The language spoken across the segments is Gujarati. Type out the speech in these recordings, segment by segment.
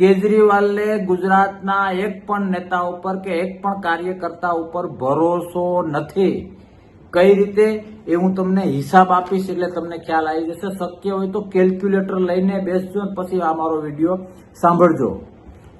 કેજરીવાલને ગુજરાતના એક પણ નેતા ઉપર કે એક પણ કાર્યકર્તા ઉપર ભરોસો નથી. કઈ રીતે? એ હું તમને હિસાબ આપીશ એટલે તમને ખ્યાલ આવી જશે. શક્ય હોય તો કેલ્ક્યુલેટર લઈને બેસજો પછી આ મારો વીડિયો સાંભળજો.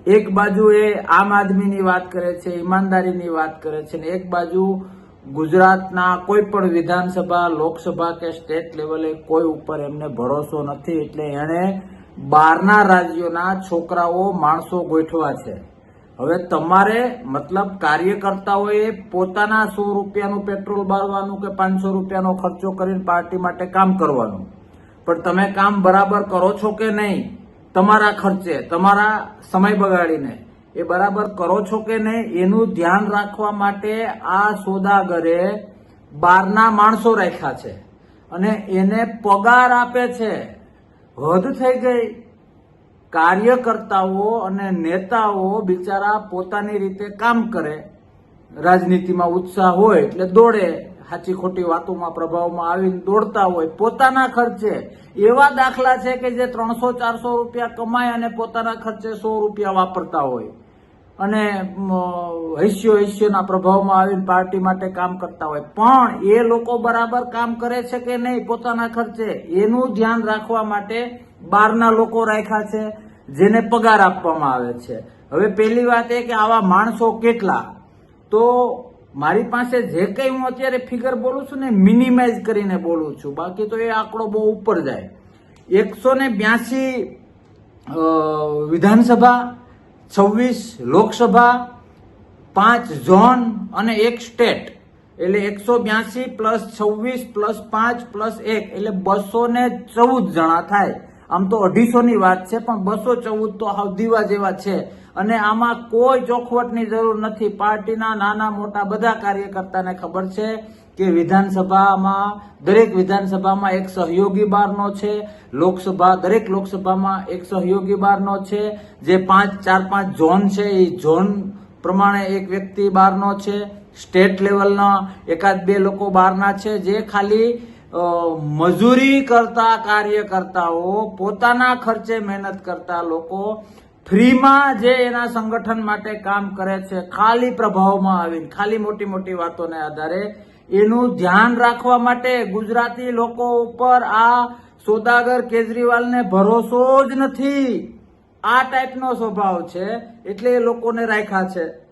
એક બાજુ એ આમ આદમીની વાત કરે છે, ઈમાનદારીની વાત કરે છે ને એક બાજુ ગુજરાતના કોઈ પણ વિધાનસભા, લોકસભા કે સ્ટેટ લેવલે કોઈ ઉપર એમને ભરોસો નથી. એટલે એણે બહારના રાજ્યોના છોકરાઓ માણસો ગોઠવા છે. હવે તમારે મતલબ કાર્યકર્તાઓએ પોતાના સો રૂપિયાનું પેટ્રોલ બાળવાનું કે પાંચસો રૂપિયાનો ખર્ચો કરીને પાર્ટી માટે કામ કરવાનું. પણ તમે કામ બરાબર કરો છો કે નહીં? તમારા ખર્ચે, તમારા સમય બગાડીને. એ બરાબર કરો છો કે નહીં? એનું ધ્યાન રાખવા માટે આ સોદાગરે બહારના માણસો રાખ્યા છે. અને એને પગાર આપે છે. હદ થઈ ગઈ. કાર્યકર્તાઓ અને નેતાઓ બિચારા પોતાની રીતે કામ કરે. રાજનીતિમાં ઉત્સાહ હોય એટલે દોડે. સાચી ખોટી વાતોમાં પ્રભાવમાં આવીને દોડતા હોય. પોતાના ખર્ચે. એવા દાખલા છે કે જે ત્રણસો ચારસો રૂપિયા કમાય અને પોતાના ખર્ચે સો રૂપિયા વાપરતા હોય. અને હૈસ્યો હૈસ્યોના પ્રભાવમાં આવીને પાર્ટી માટે કામ કરતા હોય. પણ એ લોકો બરાબર કામ કરે છે કે નહીં પોતાના ખર્ચે? એનું ધ્યાન રાખવા માટે બહારના લોકો રાખ્યા છે, જેને પગાર આપવામાં આવે છે. હવે પહેલી વાત એ કે આવા માણસો કેટલા? તો મારી પાસે જે કંઈ હું અત્યારે ફિગર બોલું છું ને મિનિમાઇઝ કરીને બોલું છું. બાકી તો એ આંકડો બહુ ઉપર જાય. એકસો ને બ્યાસી વિધાનસભા છવ્વીસ લોકસભા, પાંચ ઝોન અને એક સ્ટેટ. એટલે એકસો બ્યાસી પ્લસ છવ્વીસ પ્લસ પાંચ પ્લસ એક, એટલે બસો ને ચૌદ જણા થાય. આમ તો અઢીસો ની વાત છે, પણ બસો ચૌદ તો હાવ દીવા જેવા છે. અને આમાં કોઈ ચોખવટની જરૂર નથી. પાર્ટીના નાના મોટા બધા કાર્યકર્તાને ખબર છે કે વિધાનસભામાં, દરેક વિધાનસભામાં એક સહયોગી બારનો છે, લોકસભા, દરેક લોકસભામાં એક સહયોગી બારનો છે, જે પાંચ, ચાર, પાંચ ઝોન છે, એ ઝોન પ્રમાણે એક વ્યક્તિ બહારનો છે, સ્ટેટ લેવલના એકાદ બે લોકો બહારના છે, જે ખાલી મજૂરી કરતા કાર્યકર્તાઓ, પોતાના ખર્ચે મહેનત કરતા લોકો ફ્રીમાં જે એના સંગઠન માટે કામ કરે છે, ખાલી પ્રભાવમાં આવીને, ખાલી મોટી મોટી વાતોને આધારે એનું ધ્યાન રાખવા માટે ગુજરાતી લોકો ઉપર આ સોદાગર કેજરીવાલને ભરોસો જ નથી. આ ટાઈપનો સ્વભાવ છે, એટલે એ લોકોને રાખ્યા છે.